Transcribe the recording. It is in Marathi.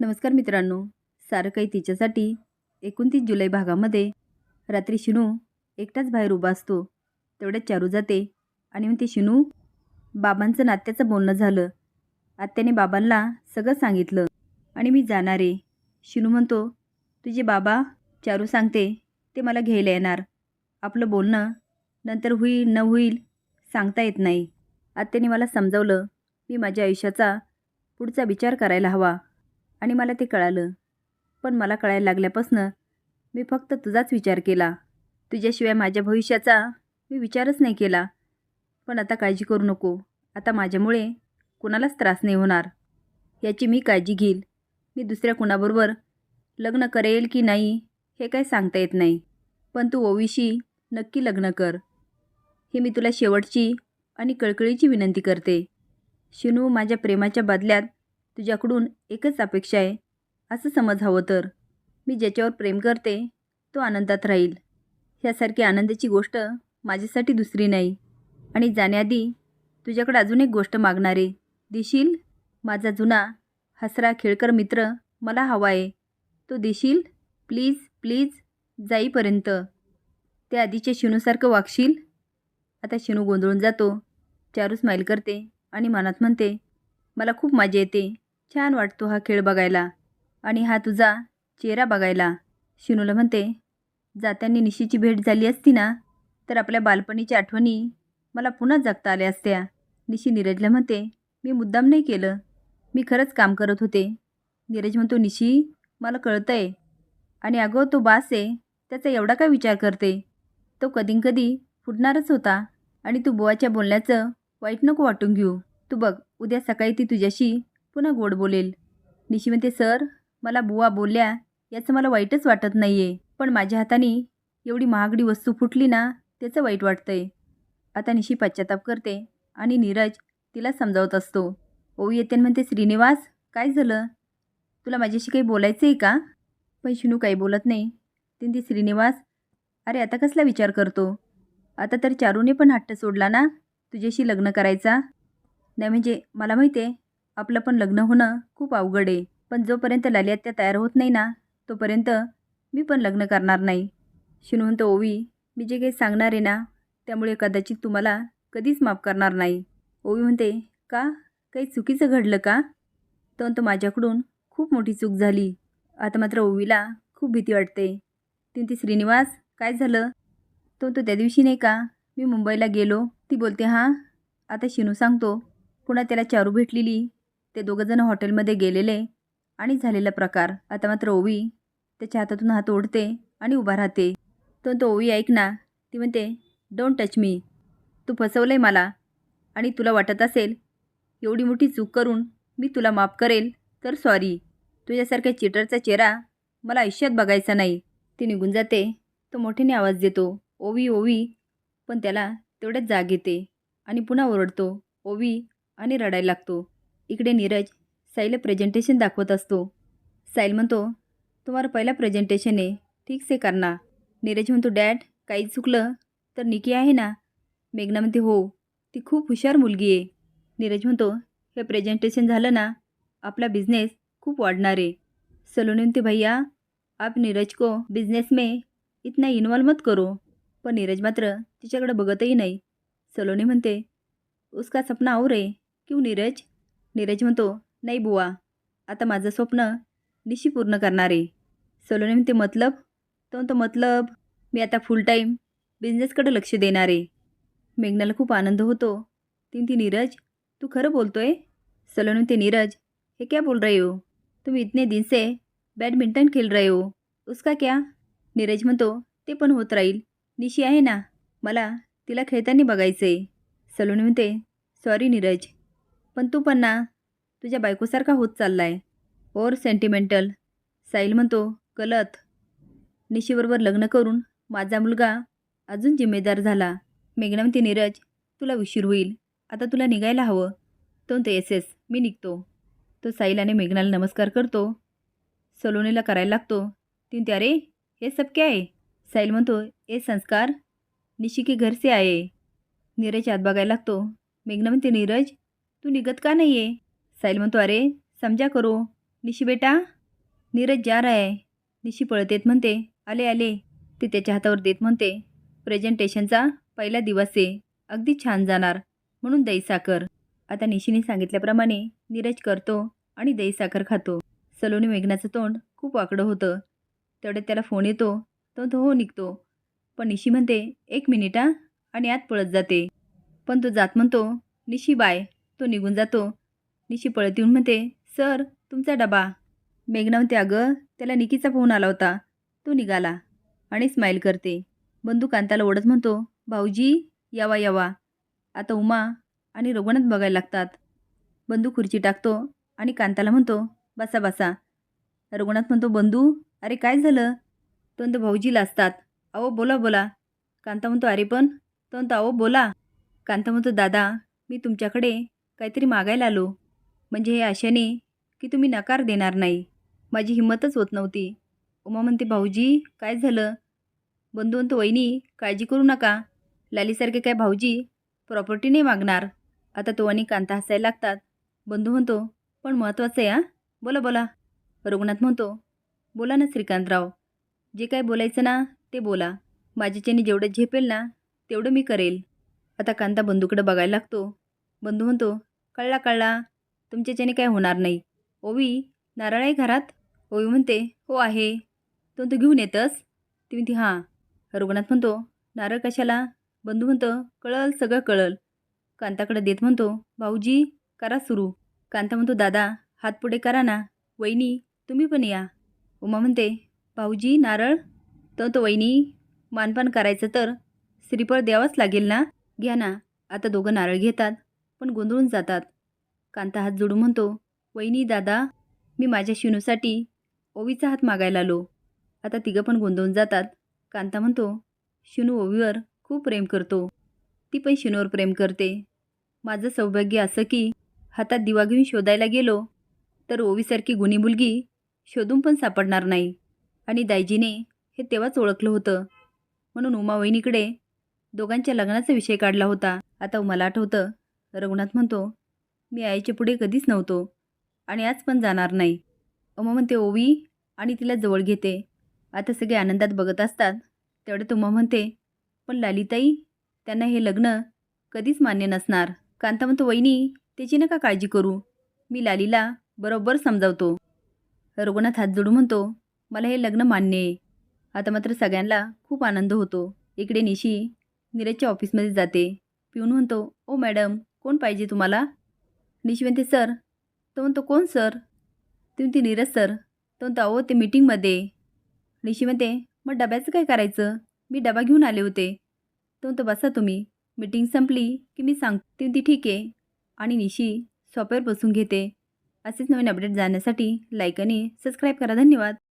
नमस्कार मित्रांनो. सारं काही तिच्यासाठी एकोणतीस जुलै भागामध्ये रात्री शिनू एकटाच बाहेर उभा असतो. तेवढ्यात चारू जाते आणि मग ते शिनू बाबांचं नात्याचं बोलणं झालं. आत्याने बाबांना सगळं सांगितलं आणि मी जाणार आहे. शिनू म्हणतो तुझे बाबा चारू सांगते ते मला घ्यायला येणार. आपलं बोलणं नंतर होईल न होईल सांगता येत नाही. आत्याने मला समजावलं मी माझ्या आयुष्याचा पुढचा विचार करायला हवा. आणि मला ते कळालं. पण मला कळायला लागल्यापासनं मी फक्त तुझाच विचार केला. तुझ्याशिवाय माझ्या भविष्याचा मी विचारच नाही केला. पण आता काळजी करू नको. आता माझ्यामुळे कुणालाच त्रास नाही होणार. याची मी काळजी घेईल. मी दुसऱ्या कुणाबरोबर लग्न करेल की नाही हे काही सांगता येत नाही. पण तू ओवीशी नक्की लग्न कर. हे मी तुला शेवटची आणि कळकळीची विनंती करते. शिनू माझ्या प्रेमाच्या बदल्यात तुझ्याकडून एकच अपेक्षा आहे असं समज हवं तर. मी ज्याच्यावर प्रेम करते तो आनंदात राहील. ह्यासारखी आनंदाची गोष्ट माझ्यासाठी दुसरी नाही. आणि जाण्याआधी तुझ्याकडे अजून एक गोष्ट मागणार. आहे देशील? माझा जुना हसरा खेळकर मित्र मला हवा आहे. तो देशील? प्लीज प्लीज जाईपर्यंत. त्या आधीच्या शिनूसारखं वागशील? आता शिनू गोंधळून जातो. चारू स्माईल करते आणि मनात म्हणते मला खूप मजा येते. छान वाटतो हा खेळ बघायला. आणि हा तुझा चेहरा बघायला. शिनूला म्हणते जात्यांनी निशीची भेट झाली असती ना तर आपल्या बालपणीच्या आठवणी मला पुन्हा जगता आल्या असत्या. निशी नीरजला म्हणते मी मुद्दाम नाही केलं. मी खरंच काम करत होते. नीरज म्हणतो निशी मला कळतं आहे आणि अगं तो बास आहे. त्याचा एवढा काय विचार करते? तो कधीकधी फुटणारच होता. आणि तू बुवाच्या बोलण्याचं वाईट नको वाटून घेऊ. तू बघ उद्या सकाळी ती तुझ्याशी पुन्हा गोड बोलेल. निशी म्हणते सर मला बुवा बोलल्या याचं मला वाईटच वाटत नाही आहे पण माझ्या हाताने एवढी महागडी वस्तू फुटली ना त्याचं वाईट वाटतंय. आता निशी पश्चाताप करते आणि नीरज तिला समजावत असतो. ओवी येते म्हणते श्रीनिवास काय झालं? तुला माझ्याशी काही बोलायचं आहे का? पण शिनू काही बोलत नाही. तीन ती श्रीनिवास अरे आता कसला विचार करतो? आता तर चारूने पण हट्ट सोडला ना तुझ्याशी लग्न करायचा. नाही म्हणजे मला माहिती आहे आपलं पण लग्न होणं खूप अवघड आहे. पण जोपर्यंत ललियात्या तयार होत नाही ना तोपर्यंत मी पण लग्न करणार नाही. शिनू म्हणतो ओवी मी जे काही सांगणार आहे ना त्यामुळे कदाचित तुम्हाला कधीच माफ करणार नाही. ओवी म्हणते का? काही चुकीचं घडलं का? तर तो माझ्याकडून खूप मोठी चूक झाली. आता मात्र ओवीला खूप भीती वाटते. ती ती श्रीनिवास काय झालं? तो तो त्या दिवशी नाही का? मी मुंबईला गेलो. ती बोलते हां आता शिनू सांगतो. पुन्हा त्याला चारू भेटलेली ते दोघंजणं हॉटेलमध्ये गेलेले आणि झालेला प्रकार. आता मात्र ओवी त्याच्या हातातून हात ओढते आणि उभा राहते. तो तो ओवी ऐक ना. ती म्हणते डोंट टच मी तू फसवलं आहे मला आणि तुला वाटत असेल एवढी मोठी चूक करून मी तुला माफ करेल तर सॉरी तुझ्यासारख्या चिटरचा चेहरा मला आयुष्यात बघायचा नाही. ती निघून जाते. तो मोठ्याने आवाज देतो ओवी ओवी. पण त्याला तेवढ्याच जाग येते आणि पुन्हा ओरडतो. ओवी आणि रडायला लागतो. इकडे नीरज साईला प्रेझेंटेशन दाखवत असतो. साईल म्हणतो तुम्हाला पहिला प्रेझेंटेशन आहे. ठीक से करना. नीरज म्हणतो डॅड काही चुकलं तर निकी आहे ना? मेघना म्हणते हो ती खूप हुशार मुलगी आहे. नीरज म्हणतो हे प्रेझेंटेशन झालं ना आपला बिझनेस खूप वाढणार आहे. सलोनी म्हणते भैया आप नीरज को बिझनेस में इतना इन्वॉल्व मत करो. पण नीरज मात्र तिच्याकडे बघतही नाही. सलोनी म्हणते उसका सपना और आहे क्यों नीरज? नीरज म्हणतो नाही बुवा आता माझं स्वप्न निशी पूर्ण करणार आहे. सलोनी म्हणते मतलब? तो म्हणतो मतलब मी आता फुल टाईम बिझनेसकडे लक्ष देणार आहे. मेघनाला खूप आनंद होतो. तीन ती नीरज तू खरं बोलतोय? सलोनी म्हणते नीरज हे क्या बोल रहे हो? तुम इतने दिन से बैडमिंटन खेल रहे हो. उसका क्या? नीरज म्हणतो ते पण होत राहील. निशी आहे ना मला तिला खेळताना बघायचं आहे सलोनी म्हणते सॉरी नीरज पण तू पण ना तुझ्या बायकोसारखा होत चालला आहे और सेंटिमेंटल साईल म्हणतो गलत. निशीबरोबर लग्न करून माझा मुलगा अजून जिम्मेदार झाला. मेघना म्हणते नीरज तुला उशीर होईल. आता तुला निघायला हवं. तो ते एस एस मी निघतो. तो साईल आणि मेघनाला नमस्कार करतो. सलोनीला करायला लागतो. तीन ते अरे हे सब क्या आहे साईल म्हणतो ए संस्कार निशी के घर से आये नीरज हात बघायला लागतो. मेघना म्हणते नीरज तू निघत का नाही आहे साहिल म्हणतो अरे समजा करो. निशी बेटा नीरज जा रहा है. निशी पळत येत म्हणते. आले आले. ते त्याच्या हातावर देत म्हणते. प्रेझेंटेशनचा पहिला दिवस आहे. अगदी छान जाणार. म्हणून दही साखर आता निशीने सांगितल्याप्रमाणे नीरज करतो आणि दही साखर खातो. सलोनी मेघनाचं तोंड खूप वाकडं होतं. तेवढ्यात त्याला फोन येतो. तो तो हो निघतो. पण निशी म्हणते एक मिनिट आणि आत पळत जाते. पण तो जात म्हणतो निशी बाय. तो निघून जातो. निशी पळत येऊन म्हणते सर तुमचा डबा. मेघना म्हणते अगं त्याला निकीचा फोन आला होता. तो निघाला. आणि स्माईल करते. बंधू कांताला ओढत म्हणतो भाऊजी यावा यावा. आता उमा आणि रघुनाथ बघायला लागतात. बंधू खुर्ची टाकतो आणि कांताला म्हणतो बसा बसा. रघुनाथ म्हणतो बंधू अरे काय झालं? तोंद भाऊजीला असतात अहो बोला बोला. कांता म्हणतो अरे पण तो अहो बोला. कांता म्हणतो दादा मी तुमच्याकडे काहीतरी मागायला आलो. म्हणजे हे आशेने की तुम्ही नकार देणार नाही. माझी हिंमतच होत नव्हती. उमा म्हणते भाऊजी काय झालं? बंधुवंत वहिनी काळजी करू नका. लालीसारखे काय भाऊजी प्रॉपर्टी नाही मागणार. आता तो आणि कांता हसायला लागतात. बंधू म्हणतो पण महत्त्वाचं आहे हां? बोला बोला. रघुनाथ म्हणतो बोला ना श्रीकांतराव. जे काय बोलायचं ना ते बोला. माझ्याच्याने जेवढं झेपेल ना तेवढं मी करेल. आता कांता बंधूकडे बघायला लागतो. बंधू म्हणतो कळला कळला. तुमच्याच्याने काय होणार नाही. ओवी नारळ आहे घरात? ओवी म्हणते हो आहे. तो तू घेऊन येतस? ती म्हणते हां. रघुनाथ म्हणतो नारळ कशाला? बंधू म्हणतो कळल सगळं कळल. कांताकडे देत म्हणतो भाऊजी करा सुरू. कांता म्हणतो दादा हात पुढे करा ना. वहिनी तुम्ही पण या. उमा म्हणते भाऊजी नारळ? तर तो वहिनी मानपान करायचं तर श्रीफळ द्यावंच लागेल ना? घ्या ना. आता दोघं नारळ घेतात. पण गोंधळून जातात. कांता हात जोडून म्हणतो वहिनी दादा मी माझ्या शिनूसाठी ओवीचा हात मागायला आलो. आता तिघं पण गोंधळून जातात. कांता म्हणतो शिनू ओवीवर खूप प्रेम करतो. ती पण शिनूवर प्रेम करते. माझं सौभाग्य असं की हातात दिवा घेऊन शोधायला गेलो तर ओवीसारखी गुणी मुलगी शोधून पण सापडणार नाही. आणि दायजीने हे तेव्हाच ओळखलं होतं. म्हणून उमा वहिनीकडे दोघांच्या लग्नाचा विषय काढला होता. आता मला आठवतं रघुनाथ म्हणतो मी आईच्या पुढे कधीच नव्हतो आणि आज पण जाणार नाही. उमा म्हणते ओवी आणि तिला जवळ घेते. आता सगळे आनंदात बघत असतात. तेवढ्यात उमा म्हणते पण लालिताई त्यांना हे लग्न कधीच मान्य नसणार. कांता म्हणतो वहिनी त्याची नका काळजी करू. मी लालीला बरोबर समजावतो. रघुनाथ हात जोडू म्हणतो मला हे लग्न मान्य आहे. आता मात्र सगळ्यांना खूप आनंद होतो. इकडे निशी नीरजच्या ऑफिसमध्ये जाते. पिऊन म्हणतो ओ मॅडम कोण पाहिजे तुम्हाला? निशी म्हणते सर. तो म्हणतो कोण सर? ती म्हणते नीरज सर. तो म्हणतो अहो ते मीटिंगमध्ये. निशी म्हणते मग डब्याचं काय करायचं? मी डबा घेऊन आले होते. तो म्हणतो बसा तुम्ही. मीटिंग संपली की मी सांग ती म्हणते ठीक आहे. आणि निशी सॉफ्टवेअर बसून घेते. असेच नवीन अपडेट जाण्यासाठी लाईक आणि सबस्क्राईब करा. धन्यवाद.